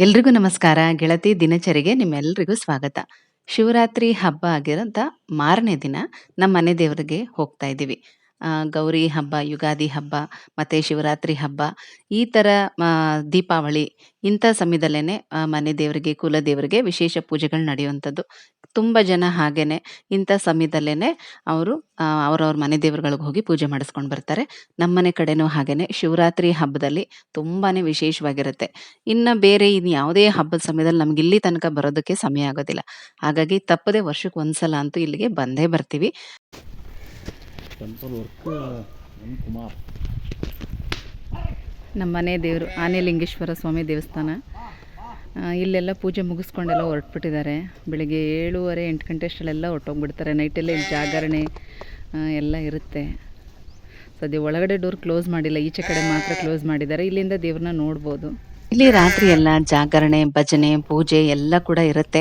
ಎಲ್ರಿಗೂ ನಮಸ್ಕಾರ. ಗೆಳತಿ ದಿನಚರಿಗೆ ನಿಮ್ಮೆಲ್ಲರಿಗೂ ಸ್ವಾಗತ. ಶಿವರಾತ್ರಿ ಹಬ್ಬ ಆಗಿರೋಂಥ ಮಾರನೇ ದಿನ ನಮ್ಮ ಮನೆ ದೇವರಿಗೆ ಹೋಗ್ತಾ ಇದ್ದೀವಿ. ಗೌರಿ ಹಬ್ಬ, ಯುಗಾದಿ ಹಬ್ಬ, ಮತ್ತು ಶಿವರಾತ್ರಿ ಹಬ್ಬ, ಈ ಥರ ದೀಪಾವಳಿ ಇಂಥ ಸಮಯದಲ್ಲೇನೆ ಮನೆ ದೇವರಿಗೆ, ಕುಲ ದೇವರಿಗೆ ವಿಶೇಷ ಪೂಜೆಗಳು ನಡೆಯುವಂಥದ್ದು. ತುಂಬ ಜನ ಹಾಗೇ ಇಂಥ ಸಮಯದಲ್ಲೇ ಅವರು ಅವ್ರವ್ರ ಮನೆ ದೇವರುಗಳಿಗೆ ಹೋಗಿ ಪೂಜೆ ಮಾಡಿಸ್ಕೊಂಡು ಬರ್ತಾರೆ. ನಮ್ಮನೆ ಕಡೆನೂ ಹಾಗೇ ಶಿವರಾತ್ರಿ ಹಬ್ಬದಲ್ಲಿ ತುಂಬಾ ವಿಶೇಷವಾಗಿರುತ್ತೆ. ಇನ್ನು ಬೇರೆ ಇನ್ನು ಯಾವುದೇ ಹಬ್ಬದ ಸಮಯದಲ್ಲಿ ನಮ್ಗೆ ಇಲ್ಲಿ ತನಕ ಬರೋದಕ್ಕೆ ಸಮಯ ಆಗೋದಿಲ್ಲ. ಹಾಗಾಗಿ ತಪ್ಪದೆ ವರ್ಷಕ್ಕೆ ಒಂದ್ಸಲ ಅಂತೂ ಇಲ್ಲಿಗೆ ಬಂದೇ ಬರ್ತೀವಿ. ಟೆಂಪಲ್ ವರ್ಕ್ ನಮ್ಮ ಕುಮಾರ್ ನಮ್ಮ ಮನೆ ದೇವರು, ಆನೆಲಿಂಗೇಶ್ವರ ಸ್ವಾಮಿ ದೇವಸ್ಥಾನ. ಇಲ್ಲೆಲ್ಲ ಪೂಜೆ ಮುಗಿಸ್ಕೊಂಡೆಲ್ಲ ಹೊರಟ್ಬಿಟ್ಟಿದ್ದಾರೆ. ಬೆಳಿಗ್ಗೆ ಏಳುವರೆ, ಎಂಟು ಗಂಟೆ ಅಷ್ಟರಲ್ಲೆಲ್ಲ ಹೊರಟೋಗ್ಬಿಡ್ತಾರೆ. ನೈಟೆಲ್ಲ ಜಾಗರಣೆ ಎಲ್ಲ ಇರುತ್ತೆ. ಸದ್ಯ ಒಳಗಡೆ ಡೋರ್ ಕ್ಲೋಸ್ ಮಾಡಿಲ್ಲ, ಈಚೆ ಕಡೆ ಮಾತ್ರ ಕ್ಲೋಸ್ ಮಾಡಿದ್ದಾರೆ. ಇಲ್ಲಿಂದ ದೇವ್ರನ್ನ ನೋಡ್ಬೋದು. ಇಲ್ಲಿ ರಾತ್ರಿ ಎಲ್ಲ ಜಾಗರಣೆ, ಭಜನೆ, ಪೂಜೆ ಎಲ್ಲ ಕೂಡ ಇರುತ್ತೆ.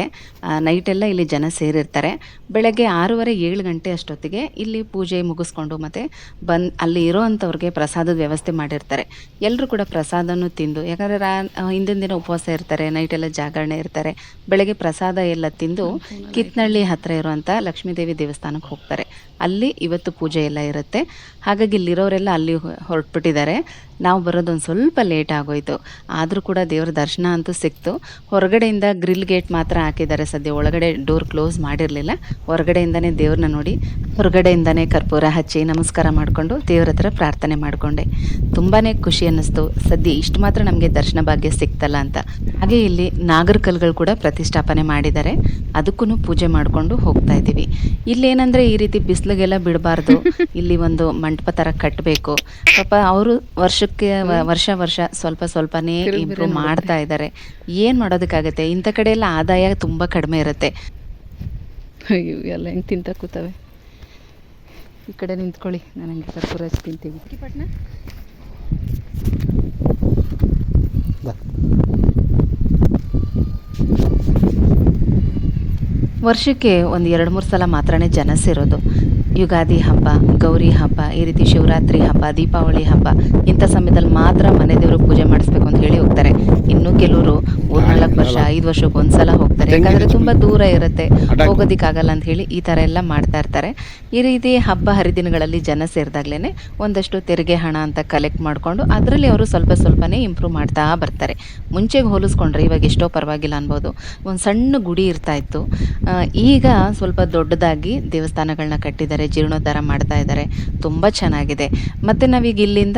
ನೈಟ್ ಎಲ್ಲ ಇಲ್ಲಿ ಜನ ಸೇರಿರ್ತಾರೆ. ಬೆಳಗ್ಗೆ ಆರೂವರೆ ಏಳು ಗಂಟೆ ಅಷ್ಟೊತ್ತಿಗೆ ಇಲ್ಲಿ ಪೂಜೆ ಮುಗಿಸ್ಕೊಂಡು ಮತ್ತೆ ಬಂದ್ ಅಲ್ಲಿ ಇರೋ ಅಂಥವ್ರಿಗೆ ಪ್ರಸಾದದ ವ್ಯವಸ್ಥೆ ಮಾಡಿರ್ತಾರೆ. ಎಲ್ಲರೂ ಕೂಡ ಪ್ರಸಾದನೂ ತಿಂದು, ಯಾಕಂದರೆ ರಾ ಹಿಂದಿನ ದಿನ ಉಪವಾಸ ಇರ್ತಾರೆ ನೈಟ್ ಎಲ್ಲ ಜಾಗರಣೆ ಇರ್ತಾರೆ, ಬೆಳಗ್ಗೆ ಪ್ರಸಾದ ಎಲ್ಲ ತಿಂದು ಕಿತ್ನಳ್ಳಿ ಹತ್ರ ಇರುವಂಥ ಲಕ್ಷ್ಮೀದೇವಿ ದೇವಸ್ಥಾನಕ್ಕೆ ಹೋಗ್ತಾರೆ. ಅಲ್ಲಿ ಇವತ್ತು ಪೂಜೆ ಎಲ್ಲ ಇರುತ್ತೆ. ಹಾಗಾಗಿ ಇಲ್ಲಿರೋರೆಲ್ಲ ಅಲ್ಲಿ ಹೊರಟ್ಬಿಟ್ಟಿದ್ದಾರೆ. ನಾವು ಬರೋದೊಂದು ಸ್ವಲ್ಪ ಲೇಟ್ ಆಗೋಯ್ತು. ಆದರೂ ಕೂಡ ದೇವ್ರ ದರ್ಶನ ಅಂತೂ ಸಿಕ್ತು. ಹೊರಗಡೆಯಿಂದ ಗ್ರಿಲ್ ಗೇಟ್ ಮಾತ್ರ ಹಾಕಿದ್ದಾರೆ ಸದ್ಯ. ಒಳಗಡೆ ಡೋರ್ ಕ್ಲೋಸ್ ಮಾಡಿರಲಿಲ್ಲ. ಹೊರಗಡೆಯಿಂದನೇ ದೇವ್ರನ್ನ ನೋಡಿ, ಹೊರಗಡೆಯಿಂದನೇ ಕರ್ಪೂರ ಹಚ್ಚಿ ನಮಸ್ಕಾರ ಮಾಡಿಕೊಂಡು ದೇವ್ರ ಹತ್ರ ಪ್ರಾರ್ಥನೆ ಮಾಡಿಕೊಂಡೆ. ತುಂಬಾ ಖುಷಿ ಅನ್ನಿಸ್ತು. ಸದ್ಯ ಇಷ್ಟು ಮಾತ್ರ ನಮಗೆ ದರ್ಶನ ಭಾಗ್ಯ ಸಿಕ್ತಲ್ಲ ಅಂತ. ಹಾಗೆ ಇಲ್ಲಿ ನಾಗರ ಕಲ್ಗಳು ಕೂಡ ಪ್ರತಿಷ್ಠಾಪನೆ ಮಾಡಿದ್ದಾರೆ. ಅದಕ್ಕೂ ಪೂಜೆ ಮಾಡಿಕೊಂಡು ಹೋಗ್ತಾ ಇದ್ದೀವಿ. ಇಲ್ಲೇನಂದ್ರೆ ಈ ರೀತಿ ಬಿಸಿಲಿಗೆಲ್ಲ ಬಿಡಬಾರ್ದು. ಇಲ್ಲಿ ಒಂದು ಮಂಟಪ ಥರ ಕಟ್ಟಬೇಕು ಪಾಪ ಅವರು ವರ್ಷಕ್ಕೆ, ವರ್ಷ ವರ್ಷ ಸ್ವಲ್ಪ ಸ್ವಲ್ಪನೇ ಇಂಪ್ರೂವ್ ಮಾಡ್ತಾ ಇದ್ದಾರೆ ಏನು ಮಾಡೋದಕ್ಕಾಗತ್ತೆ? ಇಂಥ ಕಡೆ ಎಲ್ಲ ಆದಾಯ ತುಂಬ ಕಡಿಮೆ ಇರುತ್ತೆ. ಅಯ್ಯೋ ಎಲ್ಲ ಹೆಂಗೆ ತಿಂತ ಕೂತವೆ? ಈ ಕಡೆ ನಿಂತ್ಕೊಳ್ಳಿ. ನಾನು ಹಂಗೆ ಕರ್ಪೂರ ಹಚ್ಚಿ ತಿಂತೀವಿ ವರ್ಷಕ್ಕೆ ಒಂದು ಎರಡು ಮೂರು ಸಲ ಮಾತ್ರನೇ ಜನ ಸೇರೋದು ಯುಗಾದಿ ಹಬ್ಬ, ಗೌರಿ ಹಬ್ಬ, ಈ ರೀತಿ ಶಿವರಾತ್ರಿ ಹಬ್ಬ, ದೀಪಾವಳಿ ಹಬ್ಬ, ಇಂಥ ಸಮಯದಲ್ಲಿ ಮಾತ್ರ ಮನೆ ದೇವ್ರಿಗೆ ಪೂಜೆ ಮಾಡಿಸ್ಬೇಕು ಅಂತ ಹೇಳಿ ಹೋಗ್ತಾರೆ. ಇನ್ನು ಕೆಲವರು ಮೂರ್ನಾಲ್ಕು ವರ್ಷ ಐದು ವರ್ಷಕ್ಕೆ ಒಂದ್ಸಲ ಹೋಗ್ತಾರೆ. ಯಾಕಂದ್ರೆ ತುಂಬಾ ದೂರ ಇರುತ್ತೆ. ಹೋಗೋದಿಕ್ಕಾಗಲ್ಲ ಅಂತ ಹೇಳಿ ಈ ಥರ ಎಲ್ಲ ಮಾಡ್ತಾ ಇರ್ತಾರೆ. ಈ ರೀತಿ ಹಬ್ಬ ಹರಿದಿನಗಳಲ್ಲಿ ಜನ ಸೇರಿದಾಗ್ಲೇನೆ ಒಂದಷ್ಟು ತೆರಿಗೆ ಹಣ ಅಂತ ಕಲೆಕ್ಟ್ ಮಾಡಿಕೊಂಡು ಅದರಲ್ಲಿ ಅವರು ಸ್ವಲ್ಪ ಸ್ವಲ್ಪನೇ ಇಂಪ್ರೂವ್ ಮಾಡ್ತಾ ಬರ್ತಾರೆ. ಮುಂಚೆಗೆ ಹೋಲಿಸ್ಕೊಂಡ್ರೆ ಇವಾಗ ಎಷ್ಟೋ ಪರವಾಗಿಲ್ಲ ಅನ್ಬೋದು. ಒಂದು ಸಣ್ಣ ಗುಡಿ ಇರ್ತಾ ಇತ್ತು. ಈಗ ಸ್ವಲ್ಪ ದೊಡ್ಡದಾಗಿ ದೇವಸ್ಥಾನಗಳನ್ನ ಕಟ್ಟಿದ್ದಾರೆ ಜೀರ್ಣೋದ್ಧಾರ ಮಾಡ್ತಾ ಇದ್ದಾರೆ. ತುಂಬ ಚೆನ್ನಾಗಿದೆ. ಮತ್ತು ನಾವೀಗ ಇಲ್ಲಿಂದ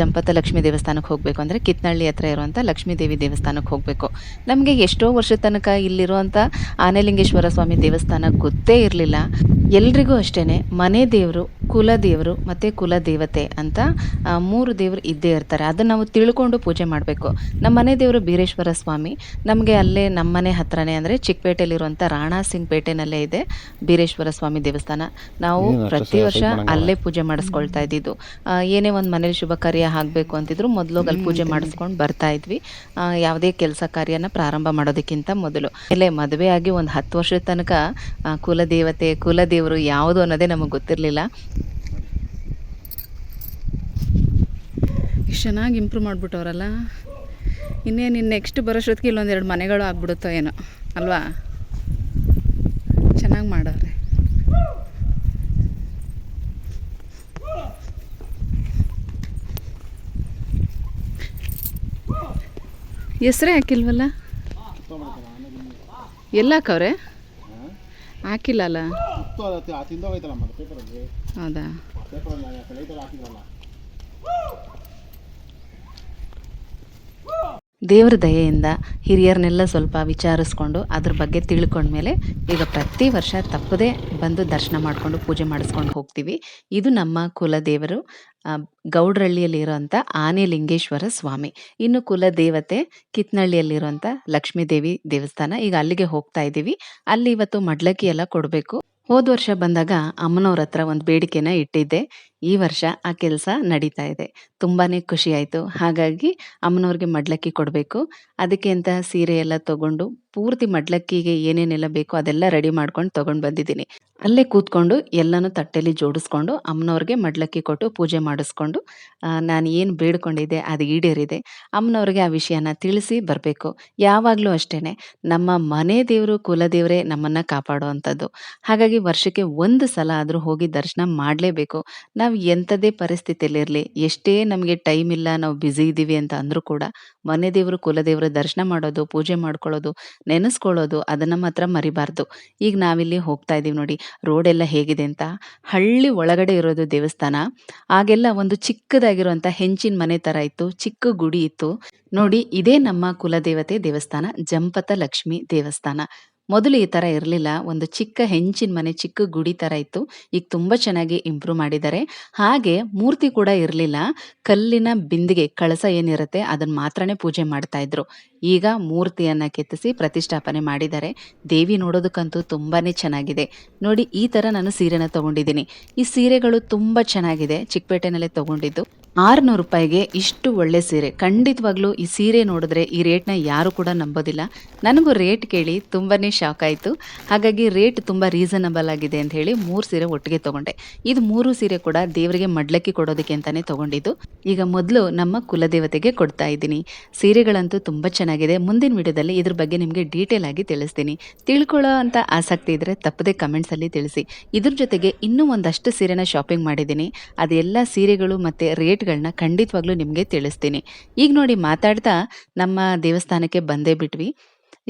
ಜಂಪತ ಲಕ್ಷ್ಮೀ ದೇವಸ್ಥಾನಕ್ಕೆ ಹೋಗಬೇಕು ಅಂದರೆ ಕಿತ್ನಳ್ಳಿ ಹತ್ರ ಇರುವಂಥ ಲಕ್ಷ್ಮೀ ದೇವಿ ದೇವಸ್ಥಾನಕ್ಕೆ ಹೋಗಬೇಕು. ನಮಗೆ ಎಷ್ಟೋ ವರ್ಷದ ತನಕ ಇಲ್ಲಿರುವಂಥ ಆನೆಲಿಂಗೇಶ್ವರ ಸ್ವಾಮಿ ದೇವಸ್ಥಾನ ಗೊತ್ತೇ ಇರಲಿಲ್ಲ. ಎಲ್ರಿಗೂ ಅಷ್ಟೇ ಮನೆ ದೇವರು ಕುಲ ದೇವರು ಮತ್ತು ಕುಲ ದೇವತೆ ಅಂತ ಮೂರು ದೇವರು ಇದ್ದೇ ಇರ್ತಾರೆ. ಅದನ್ನ ನಾವು ತಿಳ್ಕೊಂಡು ಪೂಜೆ ಮಾಡಬೇಕು. ನಮ್ಮ ಮನೆ ದೇವರು ಬೀರೇಶ್ವರ ಸ್ವಾಮಿ. ನಮಗೆ ಅಲ್ಲೇ ನಮ್ಮ ಮನೆ ಹತ್ರನೇ ಅಂದರೆ ಚಿಕ್ಕಪೇಟೆಯಲ್ಲಿರುವಂಥ ರಾಣಾ ಸಿಂಗ್ ಪೇಟೆನಲ್ಲೇ ಇದೆ ಬೀರೇಶ್ವರ ಸ್ವಾಮಿ ದೇವಸ್ಥಾನ. ನಾವು ಪ್ರತಿ ವರ್ಷ ಅಲ್ಲೇ ಪೂಜೆ ಮಾಡಿಸ್ಕೊಳ್ತಾ ಇದ್ದಿದ್ದು. ಏನೇ ಒಂದು ಮನೇಲಿ ಶುಭ ಕಾರ್ಯ ಆಗಬೇಕು ಅಂತಿದ್ರು ಮೊದಲು ಅಲ್ಲಿ ಪೂಜೆ ಮಾಡಿಸ್ಕೊಂಡು ಬರ್ತಾ ಇದ್ವಿ. ಯಾವುದೇ ಕೆಲಸ ಕಾರ್ಯನ ಪ್ರಾರಂಭ ಮಾಡೋದಕ್ಕಿಂತ ಮೊದಲು. ಇಲ್ಲೇ ಮದುವೆ ಆಗಿ ಒಂದು ಹತ್ತು ವರ್ಷದ ತನಕ ಕುಲದೇವತೆ ಕುಲದೇವರು ಯಾವುದು ಅನ್ನೋದೇ ನಮಗೆ ಗೊತ್ತಿರಲಿಲ್ಲ. ಇಷ್ಟು ಚೆನ್ನಾಗಿ ಇಂಪ್ರೂವ್ ಮಾಡಿಬಿಟ್ಟವ್ರಲ್ಲ. ಇನ್ನೇನು ಇನ್ನು ನೆಕ್ಸ್ಟ್ ಬರೋಷ್ಟೊತ್ತಿಗೆ ಇಲ್ಲೊಂದೆರಡು ಮನೆಗಳು ಆಗ್ಬಿಡುತ್ತೋ ಏನೋ, ಅಲ್ವಾ? ಚೆನ್ನಾಗಿ ಮಾಡವ್ರೆ. ಹೆಸ್ರೇ ಹಾಕಿಲ್ವಲ್ಲ? ಎಲ್ಲ ಹಾಕವ್ರೆ? ಹಾಕಿಲ್ಲ ಅದಕ್ಕೆ ಆ ಮತ್ತೆ ಪೇಪರಲ್ಲಿ ಹೌದಾ? ಪೇಪರಲ್ಲಿ ಹಾಕಿದ್ರಲ್ಲ. ದೇವ್ರ ದಯೆಯಿಂದ ಹಿರಿಯರನ್ನೆಲ್ಲ ಸ್ವಲ್ಪ ವಿಚಾರಿಸ್ಕೊಂಡು ಅದ್ರ ಬಗ್ಗೆ ತಿಳ್ಕೊಂಡ್ಮೇಲೆ ಈಗ ಪ್ರತಿ ವರ್ಷ ತಪ್ಪದೇ ಬಂದು ದರ್ಶನ ಮಾಡಿಕೊಂಡು ಪೂಜೆ ಮಾಡಿಸ್ಕೊಂಡು ಹೋಗ್ತೀವಿ. ಇದು ನಮ್ಮ ಕುಲದೇವರು ಆ, ಗೌಡ್ರಳ್ಳಿಯಲ್ಲಿ ಆನೆ ಆನೆಲಿಂಗೇಶ್ವರ ಸ್ವಾಮಿ. ಇನ್ನು ಕುಲದೇವತೆ ಕಿತ್ನಳ್ಳಿಯಲ್ಲಿರುವಂಥ ಲಕ್ಷ್ಮೀದೇವಿ ದೇವಸ್ಥಾನ ಈಗ ಅಲ್ಲಿಗೆ ಹೋಗ್ತಾ ಇದ್ದೀವಿ. ಅಲ್ಲಿ ಇವತ್ತು ಮಡ್ಲಕ್ಕಿ ಎಲ್ಲ ಕೊಡಬೇಕು. ಹೋದ ವರ್ಷ ಬಂದಾಗ ಅಮ್ಮನವ್ರ ಹತ್ರ ಒಂದು ಬೇಡಿಕೆನ ಇಟ್ಟಿದ್ದೆ. ಈ ವರ್ಷ ಆ ಕೆಲಸ ನಡೀತಾ ಇದೆ. ತುಂಬಾ ಖುಷಿ ಆಯಿತು. ಹಾಗಾಗಿ ಅಮ್ಮನವ್ರಿಗೆ ಮಡ್ಲಕ್ಕಿ ಕೊಡಬೇಕು. ಅದಕ್ಕೆ ಅಂತ ಸೀರೆ ಎಲ್ಲ ತಗೊಂಡು ಪೂರ್ತಿ ಮಡ್ಲಕ್ಕಿಗೆ ಏನೇನೆಲ್ಲ ಬೇಕೋ ಅದೆಲ್ಲ ರೆಡಿ ಮಾಡ್ಕೊಂಡು ತೊಗೊಂಡು ಬಂದಿದ್ದೀನಿ. ಅಲ್ಲೇ ಕೂತ್ಕೊಂಡು ಎಲ್ಲನೂ ತಟ್ಟೆಲಿ ಜೋಡಿಸ್ಕೊಂಡು ಅಮ್ಮನವ್ರಿಗೆ ಮಡ್ಲಕ್ಕಿ ಕೊಟ್ಟು ಪೂಜೆ ಮಾಡಿಸ್ಕೊಂಡು ನಾನು ಏನು ಬೇಡ್ಕೊಂಡಿದ್ದೆ ಅದು ಈಡೇರಿದೆ. ಅಮ್ಮನವ್ರಿಗೆ ಆ ವಿಷಯನ ತಿಳಿಸಿ ಬರಬೇಕು. ಯಾವಾಗಲೂ ಅಷ್ಟೇ ನಮ್ಮ ಮನೆ ದೇವರು ಕುಲದೇವರೇ ನಮ್ಮನ್ನು ಕಾಪಾಡುವಂಥದ್ದು ಹಾಗಾಗಿ ವರ್ಷಕ್ಕೆ ಒಂದು ಸಲ ಆದರೂ ಹೋಗಿ ದರ್ಶನ ಮಾಡಲೇಬೇಕು. ಎಂಥದೇ ಪರಿಸ್ಥಿತಿಯಲ್ಲಿರಲಿ, ಎಷ್ಟೇ ನಮಗೆ ಟೈಮ್ ಇಲ್ಲ, ನಾವು ಬ್ಯುಸಿ ಇದ್ದೀವಿ ಅಂತ ಅಂದರೂ ಕೂಡ, ಮನೆ ದೇವರು ಕುಲದೇವರ ದರ್ಶನ ಮಾಡೋದು, ಪೂಜೆ ಮಾಡ್ಕೊಳ್ಳೋದು, ನೆನೆಸ್ಕೊಳ್ಳೋದು, ಅದನ್ನು ಮಾತ್ರ ಮರಿಬಾರ್ದು. ಈಗ ನಾವಿಲ್ಲಿ ಹೋಗ್ತಾ ಇದ್ದೀವಿ ನೋಡಿ ರೋಡೆಲ್ಲ ಹೇಗಿದೆ ಅಂತ. ಹಳ್ಳಿ ಒಳಗಡೆ ಇರೋದು ದೇವಸ್ಥಾನ. ಆಗೆಲ್ಲ ಒಂದು ಚಿಕ್ಕದಾಗಿರುವಂಥ ಹೆಂಚಿನ ಮನೆ ಥರ ಇತ್ತು, ಚಿಕ್ಕ ಗುಡಿ ಇತ್ತು. ನೋಡಿ, ಇದೇ ನಮ್ಮ ಕುಲದೇವತೆ ದೇವಸ್ಥಾನ, ಜಂಪತ ಲಕ್ಷ್ಮಿ ದೇವಸ್ಥಾನ. ಮೊದಲು ಈ ಥರ ಇರಲಿಲ್ಲ. ಒಂದು ಚಿಕ್ಕ ಹೆಂಚಿನ ಮನೆ, ಚಿಕ್ಕ ಗುಡಿ ಥರ ಇತ್ತು. ಈಗ ತುಂಬ ಚೆನ್ನಾಗಿ ಇಂಪ್ರೂವ್ ಮಾಡಿದ್ದಾರೆ. ಹಾಗೆ ಮೂರ್ತಿ ಕೂಡ ಇರಲಿಲ್ಲ. ಕಲ್ಲಿನ ಬಿಂದಿಗೆ ಕಳಸ ಏನಿರುತ್ತೆ ಅದನ್ನು ಮಾತ್ರನೇ ಪೂಜೆ ಮಾಡ್ತಾ ಇದ್ರು. ಈಗ ಮೂರ್ತಿಯನ್ನು ಕೆತ್ತಿಸಿ ಪ್ರತಿಷ್ಠಾಪನೆ ಮಾಡಿದ್ದಾರೆ. ದೇವಿ ನೋಡೋದಕ್ಕಂತೂ ತುಂಬಾ ಚೆನ್ನಾಗಿದೆ. ನೋಡಿ ಈ ಥರ ನಾನು ಸೀರೆನ ತೊಗೊಂಡಿದ್ದೀನಿ. ಈ ಸೀರೆಗಳು ತುಂಬ ಚೆನ್ನಾಗಿದೆ. ಚಿಕ್ಕಪೇಟೆನಲ್ಲೇ ತೊಗೊಂಡಿದ್ದು. ಆರುನೂರು ರೂಪಾಯಿಗೆ ಇಷ್ಟು ಒಳ್ಳೆ ಸೀರೆ. ಖಂಡಿತವಾಗ್ಲೂ ಈ ಸೀರೆ ನೋಡಿದ್ರೆ ಈ ರೇಟ್ನ ಯಾರು ಕೂಡ ನಂಬೋದಿಲ್ಲ. ನನಗೂ ರೇಟ್ ಕೇಳಿ ತುಂಬಾ ಶಾಕ್ ಆಯಿತು. ಹಾಗಾಗಿ ರೇಟ್ ತುಂಬ ರೀಸನಬಲ್ ಆಗಿದೆ ಅಂತ ಹೇಳಿ ಮೂರು ಸೀರೆ ಒಟ್ಟಿಗೆ ತೊಗೊಂಡೆ. ಇದು ಮೂರು ಸೀರೆ ಕೂಡ ದೇವರಿಗೆ ಮಡ್ಲಕ್ಕಿ ಕೊಡೋದಕ್ಕೆ ಅಂತಲೇ ತೊಗೊಂಡಿದ್ದು. ಈಗ ಮೊದಲು ನಮ್ಮ ಕುಲದೇವತೆಗೆ ಕೊಡ್ತಾ ಇದ್ದೀನಿ. ಸೀರೆಗಳಂತೂ ತುಂಬ ಚೆನ್ನಾಗಿದೆ. ಮುಂದಿನ ವಿಡಿಯೋದಲ್ಲಿ ಇದ್ರ ಬಗ್ಗೆ ನಿಮಗೆ ಡೀಟೇಲ್ ಆಗಿ ತಿಳಿಸ್ತೀನಿ. ತಿಳ್ಕೊಳ್ಳೋ ಅಂತ ಆಸಕ್ತಿ ಇದ್ದರೆ ತಪ್ಪದೆ ಕಮೆಂಟ್ಸಲ್ಲಿ ತಿಳಿಸಿ. ಇದ್ರ ಜೊತೆಗೆ ಇನ್ನೂ ಒಂದಷ್ಟು ಸೀರೆನ ಶಾಪಿಂಗ್ ಮಾಡಿದ್ದೀನಿ. ಅದೆಲ್ಲ ಸೀರೆಗಳು ಮತ್ತು ರೇಟ್ಗಳನ್ನ ಖಂಡಿತವಾಗ್ಲೂ ನಿಮಗೆ ತಿಳಿಸ್ತೀನಿ. ಈಗ ನೋಡಿ ಮಾತಾಡ್ತಾ ನಮ್ಮ ದೇವಸ್ಥಾನಕ್ಕೆ ಬಂದೇ ಬಿಟ್ವಿ.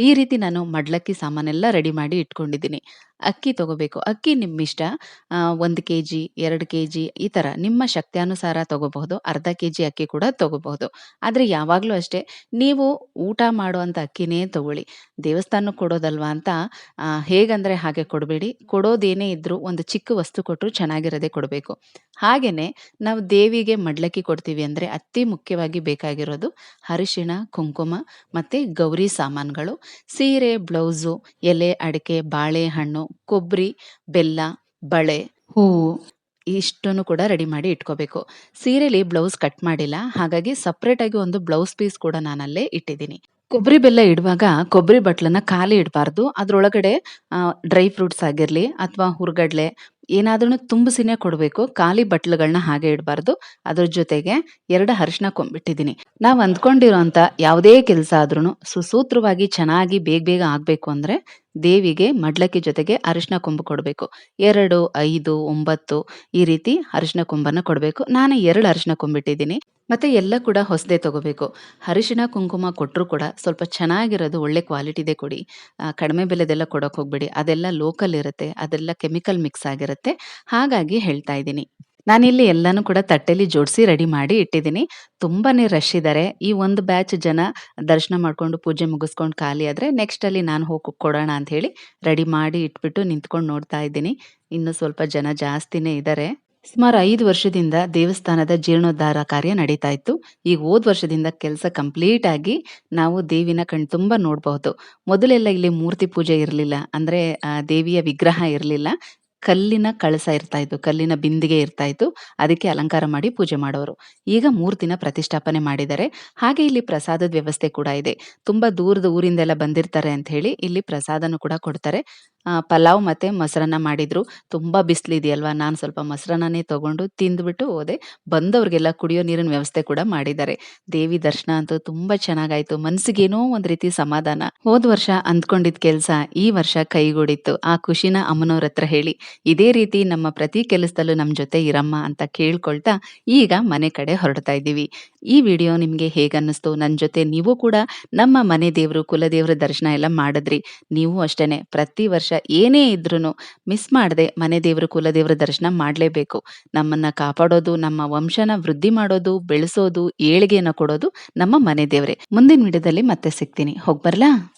ಈ ರೀತಿ ನಾನು ಮಡ್ಲಕ್ಕಿ ಸಾಮಾನೆಲ್ಲ ರೆಡಿ ಮಾಡಿ ಇಟ್ಕೊಂಡಿದ್ದೀನಿ. ಅಕ್ಕಿ ತಗೋಬೇಕು. ಅಕ್ಕಿ ನಿಮ್ಮಿಷ್ಟ. ಒಂದು ಕೆ ಜಿ ಎರಡು ಕೆ ಜಿ ಈ ಥರ ನಿಮ್ಮ ಶಕ್ತಿಯಾನುಸಾರ ತಗೋಬಹುದು. ಅರ್ಧ ಕೆ ಜಿ ಅಕ್ಕಿ ಕೂಡ ತಗೋಬಹುದು. ಆದರೆ ಯಾವಾಗಲೂ ಅಷ್ಟೇ ನೀವು ಊಟ ಮಾಡುವಂಥ ಅಕ್ಕಿನೇ ತಗೊಳ್ಳಿ. ದೇವಸ್ಥಾನಕ್ಕೆ ಕೊಡೋದಲ್ವಾ ಅಂತ ಹೇಗಂದರೆ ಹಾಗೆ ಕೊಡಬೇಡಿ. ಕೊಡೋದೇನೇ ಇದ್ದರೂ ಒಂದು ಚಿಕ್ಕ ವಸ್ತು ಕೊಟ್ಟರು ಚೆನ್ನಾಗಿರೋದೇ ಕೊಡಬೇಕು. ಹಾಗೆಯೇ ನಾವು ದೇವಿಗೆ ಮಡ್ಲಕ್ಕಿ ಕೊಡ್ತೀವಿ ಅಂದರೆ ಅತಿ ಮುಖ್ಯವಾಗಿ ಬೇಕಾಗಿರೋದು ಅರಿಶಿಣ, ಕುಂಕುಮ ಮತ್ತು ಗೌರಿ ಸಾಮಾನುಗಳು. ಸೀರೆ, ಬ್ಲೌಸು, ಎಲೆ, ಅಡಿಕೆ, ಬಾಳೆಹಣ್ಣು ಕೊಬ್ಬರಿ, ಬೆಲ್ಲ, ಬಳೆ, ಹೂವು ಇಷ್ಟನ್ನು ಕೂಡ ರೆಡಿ ಮಾಡಿ ಇಟ್ಕೋಬೇಕು. ಸೀರೆಲಿ ಬ್ಲೌಸ್ ಕಟ್ ಮಾಡಿಲ್ಲ. ಹಾಗಾಗಿ ಸಪ್ರೇಟಾಗಿ ಒಂದು ಬ್ಲೌಸ್ ಪೀಸ್ ಕೂಡ ನಾನು ಅಲ್ಲೇ ಇಟ್ಟಿದ್ದೀನಿ. ಕೊಬ್ಬರಿ ಬೆಲ್ಲ ಇಡುವಾಗ ಕೊಬ್ಬರಿ ಬಟ್ಲನ್ನ ಖಾಲಿ ಇಡಬಾರ್ದು. ಅದರೊಳಗಡೆ ಡ್ರೈ ಫ್ರೂಟ್ಸ್ ಆಗಿರಲಿ ಅಥವಾ ಹುರ್ಗಡ್ಲೆ ಏನಾದ್ರೂ ತುಂಬಿಸಿನೇ ಕೊಡಬೇಕು. ಖಾಲಿ ಬಟ್ಲುಗಳನ್ನ ಹಾಗೆ ಇಡಬಾರ್ದು. ಅದ್ರ ಜೊತೆಗೆ ಎರಡು ಅರಿಶಿನ ಕೊಂಬಿಟ್ಟಿದ್ದೀನಿ. ನಾವು ಅಂದ್ಕೊಂಡಿರೋಂಥ ಯಾವುದೇ ಕೆಲಸ ಆದ್ರೂ ಸುಸೂತ್ರವಾಗಿ ಚೆನ್ನಾಗಿ ಬೇಗ ಬೇಗ ಆಗಬೇಕು ಅಂದರೆ ದೇವಿಗೆ ಮಡ್ಲಕ್ಕಿ ಜೊತೆಗೆ ಅರಿಶಿನ ಕೊಂಬು ಕೊಡಬೇಕು. ಎರಡು, ಐದು, ಒಂಬತ್ತು ಈ ರೀತಿ ಅರಿಶಿನ ಕೊಂಬನ್ನು ಕೊಡಬೇಕು. ನಾನು ಎರಡು ಅರಿಶಿನ ಕೊಂಬಿಟ್ಟಿದ್ದೀನಿ. ಮತ್ತೆ ಎಲ್ಲ ಕೂಡ ಹೊಸದೇ ತಗೋಬೇಕು. ಅರಿಶಿನ ಕುಂಕುಮ ಕೊಟ್ಟರು ಕೂಡ ಸ್ವಲ್ಪ ಚೆನ್ನಾಗಿರೋದು ಒಳ್ಳೆ ಕ್ವಾಲಿಟಿದೇ ಕೊಡಿ. ಕಡಿಮೆ ಬೆಲೆದೆಲ್ಲ ಕೊಡೋಕೆ ಹೋಗ್ಬೇಡಿ. ಅದೆಲ್ಲ ಲೋಕಲ್ ಇರುತ್ತೆ. ಅದೆಲ್ಲ ಕೆಮಿಕಲ್ ಮಿಕ್ಸ್ ಆಗಿರುತ್ತೆ. ಹಾಗಾಗಿ ಹೇಳ್ತಾ ಇದ್ದೀನಿ. ನಾನಿಲ್ಲಿ ಎಲ್ಲನೂ ಕೂಡ ತಟ್ಟೆಲಿ ಜೋಡಿಸಿ ರೆಡಿ ಮಾಡಿ ಇಟ್ಟಿದ್ದೀನಿ. ತುಂಬಾ ರಶ್ ಇದ್ದಾರೆ ಈ ಒಂದು ಬ್ಯಾಚ್ ಜನ ದರ್ಶನ ಮಾಡ್ಕೊಂಡು ಪೂಜೆ ಮುಗಿಸ್ಕೊಂಡು ಖಾಲಿ ಆದರೆ ನೆಕ್ಸ್ಟಲ್ಲಿ ನಾನು ಹೋಗಿ ಕೊಡೋಣ ಅಂತ ಹೇಳಿ ರೆಡಿ ಮಾಡಿ ಇಟ್ಬಿಟ್ಟು ನಿಂತ್ಕೊಂಡು ನೋಡ್ತಾ ಇದ್ದೀನಿ. ಇನ್ನು ಸ್ವಲ್ಪ ಜನ ಜಾಸ್ತಿನೇ ಇದ್ದಾರೆ ಸುಮಾರು ಐದು ವರ್ಷದಿಂದ ದೇವಸ್ಥಾನದ ಜೀರ್ಣೋದ್ಧಾರ ಕಾರ್ಯ ನಡೀತಾ ಇತ್ತು. ಈಗ ಹೋದ ವರ್ಷದಿಂದ ಕೆಲಸ ಕಂಪ್ಲೀಟ್ ಆಗಿ ನಾವು ದೇವಿನ ಕಣ್ ತುಂಬ ನೋಡಬಹುದು. ಮೊದಲೆಲ್ಲ ಇಲ್ಲಿ ಮೂರ್ತಿ ಪೂಜೆ ಇರಲಿಲ್ಲ. ಅಂದ್ರೆ ದೇವಿಯ ವಿಗ್ರಹ ಇರಲಿಲ್ಲ. ಕಲ್ಲಿನ ಕಳಸ ಇರ್ತಾ ಇತ್ತು, ಕಲ್ಲಿನ ಬಿಂದಿಗೆ ಇರ್ತಾ ಇತ್ತು. ಅದಕ್ಕೆ ಅಲಂಕಾರ ಮಾಡಿ ಪೂಜೆ ಮಾಡೋರು. ಈಗ ಮೂರ್ತಿನ ಪ್ರತಿಷ್ಠಾಪನೆ ಮಾಡಿದ್ದಾರೆ. ಹಾಗೆ ಇಲ್ಲಿ ಪ್ರಸಾದದ ವ್ಯವಸ್ಥೆ ಕೂಡ ಇದೆ. ತುಂಬಾ ದೂರದ ಊರಿಂದೆಲ್ಲ ಬಂದಿರ್ತಾರೆ ಅಂತ ಹೇಳಿ ಇಲ್ಲಿ ಪ್ರಸಾದನು ಕೂಡ ಕೊಡ್ತಾರೆ. ಪಲಾವ್ ಮತ್ತೆ ಮೊಸರನ್ನ ಮಾಡಿದ್ರು. ತುಂಬಾ ಬಿಸಿಲಿದೆಯಲ್ವಾ? ನಾನು ಸ್ವಲ್ಪ ಮೊಸರನ್ನೇ ತಗೊಂಡು ತಿಂದ್ಬಿಟ್ಟು ಹೋದೆ. ಬಂದವ್ರಿಗೆಲ್ಲ ಕುಡಿಯೋ ನೀರಿನ ವ್ಯವಸ್ಥೆ ಕೂಡ ಮಾಡಿದ್ದಾರೆ. ದೇವಿ ದರ್ಶನ ಅಂತೂ ತುಂಬಾ ಚೆನ್ನಾಗಾಯ್ತು. ಮನ್ಸಿಗೇನೋ ಒಂದ್ ರೀತಿ ಸಮಾಧಾನ. ಹೋದ ವರ್ಷ ಅಂದ್ಕೊಂಡಿದ್ ಕೆಲ್ಸ ಈ ವರ್ಷ ಕೈಗೂಡಿತ್ತು. ಆ ಖುಷಿನ ಅಮ್ಮನವ್ರ ಹತ್ರ ಹೇಳಿ, ಇದೇ ರೀತಿ ನಮ್ಮ ಪ್ರತಿ ಕೆಲಸದಲ್ಲೂ ನಮ್ ಜೊತೆ ಇರಮ್ಮ ಅಂತ ಕೇಳ್ಕೊಳ್ತಾ ಈಗ ಮನೆ ಕಡೆ ಹೊರಡ್ತಾ ಇದ್ದೀವಿ. ಈ ವಿಡಿಯೋ ನಿಮ್ಗೆ ಹೇಗನ್ನಿಸ್ತು? ನನ್ನ ಜೊತೆ ನೀವು ಕೂಡ ನಮ್ಮ ಮನೆ ದೇವರು, ಕುಲದೇವರ ದರ್ಶನ ಎಲ್ಲ ಮಾಡಿದ್ರಿ. ನೀವು ಅಷ್ಟೇನೆ. ಪ್ರತಿ ವರ್ಷ ಏನೇ ಇದ್ರೂ ಮಿಸ್ ಮಾಡದೆ ಮನೆ ದೇವರು ಕುಲದೇವರ ದರ್ಶನ ಮಾಡಲೇಬೇಕು. ನಮ್ಮನ್ನ ಕಾಪಾಡೋದು, ನಮ್ಮ ವಂಶನ ವೃದ್ಧಿ ಮಾಡೋದು, ಬೆಳೆಸೋದು, ಏಳಿಗೆನ ಕೊಡೋದು ನಮ್ಮ ಮನೆ ದೇವರೇ. ಮುಂದಿನ ವಿಡಿಯೋದಲ್ಲಿ ಮತ್ತೆ ಸಿಗ್ತೀನಿ. ಹೋಗ್ಬರ್ಲಾ